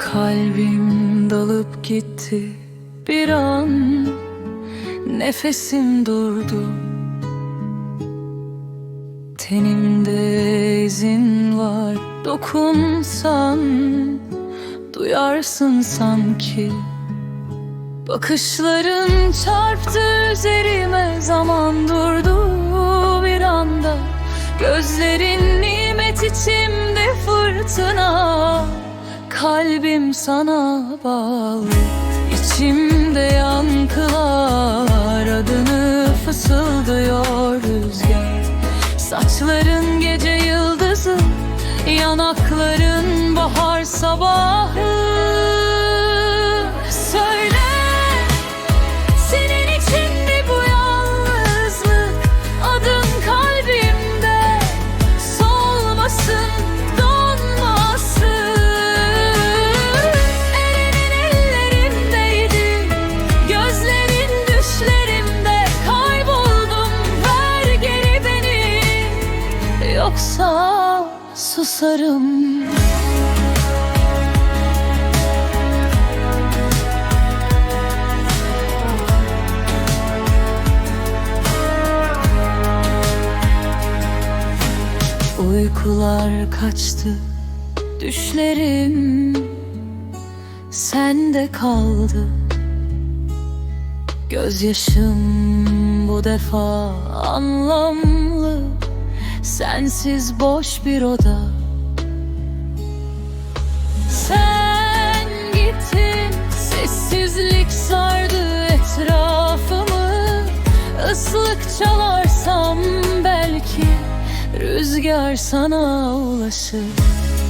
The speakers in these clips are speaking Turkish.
Kalbim dalıp gitti bir an. Nefesim durdu. Tenimde izin var Dokunsan Duyarsın sanki. Bakışların çarptı üzerime Zaman durdu bir anda. Gözlerin nimet içimde fırtına Kalbim sana bağlı. İçimde yankılar Adını fısıldıyor rüzgar. Saçların gece yıldızı Yanakların bahar sabahı Yoksa susarım. Uykular kaçtı Düşlerim. Sende kaldı Gözyaşım bu defa anlamlı Sensiz boş bir oda. Sen gittin sessizlik sardı etrafımı. Islık çalarsam belki Rüzgar sana ulaşır.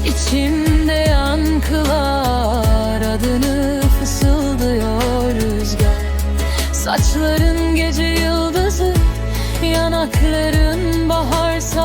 İçimde yankılar Adını fısıldıyor rüzgar. Saçların gece yıldızı Yanakların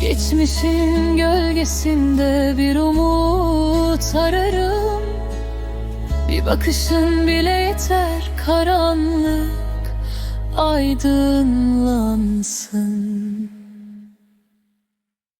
Geçmişin gölgesinde bir umut ararım. Bir bakışın bile yeter karanlık aydınlansın